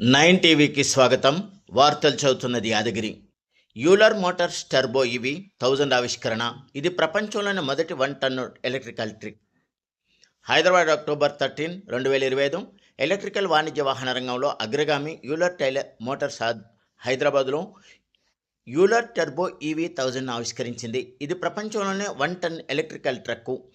Nine టీవీకి స్వాగతం. వార్తలు చదువుతున్నది Yadagiri. Euler Motors Turbo EV thousand ఆవిష్కరణ. ఇది ప్రపంచంలోని మొదటి one ton electrical truck. Hyderabad October thirteen రెండు వేల ఇరవై ఐదు. ఎలక్ట్రికల్ వాణిజ్య వాహన రంగంలో అగ్రగామి యూలర్ టైలర్ మోటార్స్ హైదరాబాద్లో యూలర్ టర్బో ఈవీ థౌజండ్ ఆవిష్కరించింది. ఇది ప్రపంచంలోనే one ton electrical truck.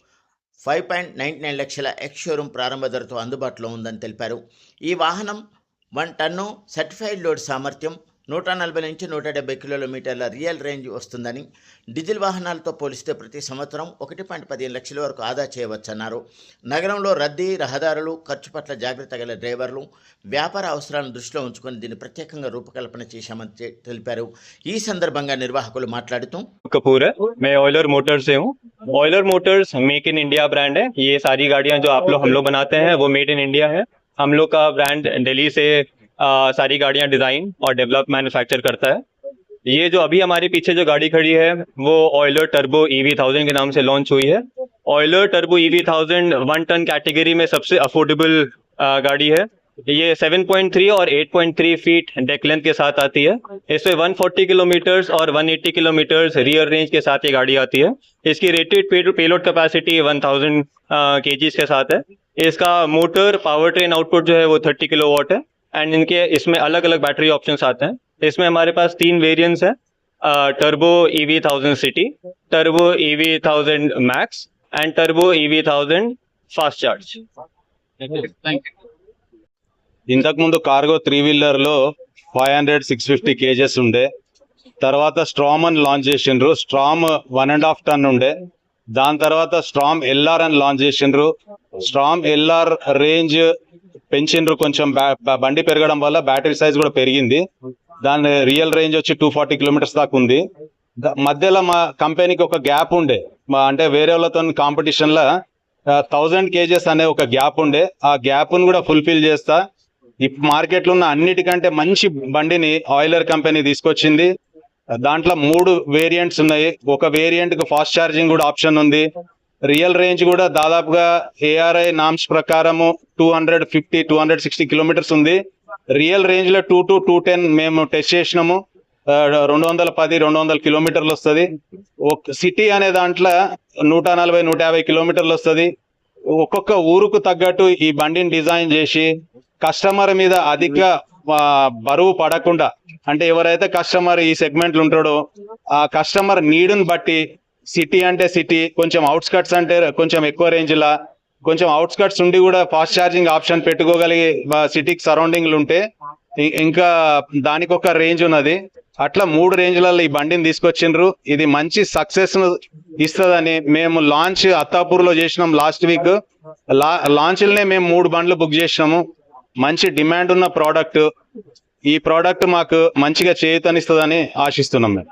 Five point ninety nine లక్షల ఎక్స్ షోరూమ్ ప్రారంభ ధరతో అందుబాటులో ఉందని తెలిపారు. ఈ వాహనం వన్ టన్ను సర్టిఫైడ్ లోడ్ సామర్థ్యం నూట నలభై నుంచి నూట డెబ్బై కిలోమీటర్ల రియల్ రేంజ్ వస్తుందని డీజిల్ వాహనాలతో పోలిస్తే ప్రతి సంవత్సరం ఒకటి పాయింట్ పదిహేను లక్షల వరకు ఆదా చేయవచ్చన్నారు నగరంలో రద్దీ రహదారులు ఖర్చు పట్ల జాగ్రత్త గల డ్రైవర్లు వ్యాపార అవసరాలను దృష్టిలో ఉంచుకొని దీన్ని ప్రత్యేకంగా రూపకల్పన చేశామని తె- తెలిపారు ఈ సందర్భంగా నిర్వాహకులు మాట్లాడుతూ कपूर है मैं ऑयलर मोटर्स से हूँ Euler Motors make in India brand है ये सारी गाड़ियां जो आप लोग हम लोग बनाते हैं वो मेड इन इंडिया है हम लोग का ब्रांड दिल्ली से आ, सारी गाड़ियाँ डिज़ाइन और डेवलप मैन्युफैक्चर करता है। ये जो अभी हमारे पीछे जो गाड़ी खड़ी है वो ऑयलर टर्बो ईवी थाउज़ेंड के नाम से लॉन्च हुई है। Euler Turbo EV thousand one ton category में सबसे अफोर्डेबल गाड़ी है। ये 7.3 और 8.3 फीट डेक लेंथ के साथ आती है। इसमें 140 किलोमीटर्स और 180 किलोमीटर रियर रेंज के साथ ये गाड़ी आती है। इसकी रेटेड पेलोड कैपेसिटी 1000 थाउज़ेंड के साथ है। इसका मोटर पावर ट्रेन आउटपुट जो है वो 30 किलो वॉट है एंड इनके इसमें अलग अलग बैटरी ऑप्शंस आते हैं इसमें हमारे पास तीन वेरिएंट्स हैं Turbo EV thousand city Turbo EV thousand max and Turbo EV thousand fast charge ఇంతకు ముందు కార్గో త్రీ వీలర్ లో five hundred six fifty kgs ఉండే తర్వాత స్ట్రామ్ అని లాంచ్ చేసిండ్రు Storm one and half ton ఉండే దాని తర్వాత స్ట్రామ్ ఎల్ఆర్ అని లాంచ్ చేసిండ్రు స్ట్రాంగ్ ఎల్ఆర్ రేంజ్ పెంచిండ్రు కొంచెం బండి పెరగడం వల్ల బ్యాటరీ సైజ్ కూడా పెరిగింది. దాని రియల్ రేంజ్ వచ్చి టూ ఫార్టీ కిలోమీటర్స్ దాకా ఉంది. మధ్యలో మా కంపెనీకి ఒక గ్యాప్ ఉండే. అంటే వేరే వాళ్ళతో కాంపిటీషన్లో థౌజండ్ కేజెస్ అనే ఒక గ్యాప్ ఉండే. ఆ గ్యాప్ను కూడా ఫుల్ఫిల్ చేస్తా. ఇప్పుడు మార్కెట్లో ఉన్న అన్నిటికంటే మంచి బండిని ఆయిలర్ కంపెనీ తీసుకొచ్చింది. దాంట్లో మూడు వేరియంట్స్ ఉన్నాయి. ఒక వేరియంట్కు ఫాస్ట్ ఛార్జింగ్ కూడా ఆప్షన్ ఉంది. రియల్ రేంజ్ కూడా దాదాపుగా ఏఆర్ఐ నామ్స్ ప్రకారము two hundred fifty two hundred sixty kilometres ఉంది. రియల్ రేంజ్లో టూ టు టూ టెన్ మేము టెస్ట్ చేసినాము. రెండు వందల పది రెండు వందల కిలోమీటర్లు వస్తుంది. ఒక సిటీ అనే దాంట్లో నూట నలభై నూట యాభై కిలోమీటర్లు వస్తుంది. ఒక్కొక్క ఊరుకు తగ్గట్టు ఈ బండిని డిజైన్ చేసి కస్టమర్ మీద అధిక బరువు పడకుండా అంటే ఎవరైతే కస్టమర్ ఈ సెగ్మెంట్లు ఉంటాడో ఆ కస్టమర్ నీడుని బట్టి సిటీ అంటే సిటీ కొంచెం అవుట్స్కట్స్ అంటే కొంచెం ఎక్కువ రేంజ్లా కొంచెం అవుట్స్కట్స్ ఉండి కూడా ఫాస్ట్ ఛార్జింగ్ ఆప్షన్ పెట్టుకోగలిగే సిటీకి సరౌండింగ్లు ఉంటే ఇంకా దానికి ఒక రేంజ్ ఉన్నది. అట్లా మూడు రేంజ్లలో ఈ బండిని తీసుకొచ్చిండ్రు. ఇది మంచి సక్సెస్ ఇస్తుందని మేము లాంచ్ అత్తాపూర్లో చేసినాం లాస్ట్ వీక్ లాంచ్ లనే మేము మూడు బండ్లు బుక్ చేసినాము. మంచి డిమాండ్ ఉన్న ప్రోడక్ట్ ఈ ప్రోడక్ట్ మాకు మంచిగా చేయూతనిస్తుందని ఆశిస్తున్నాం మేము.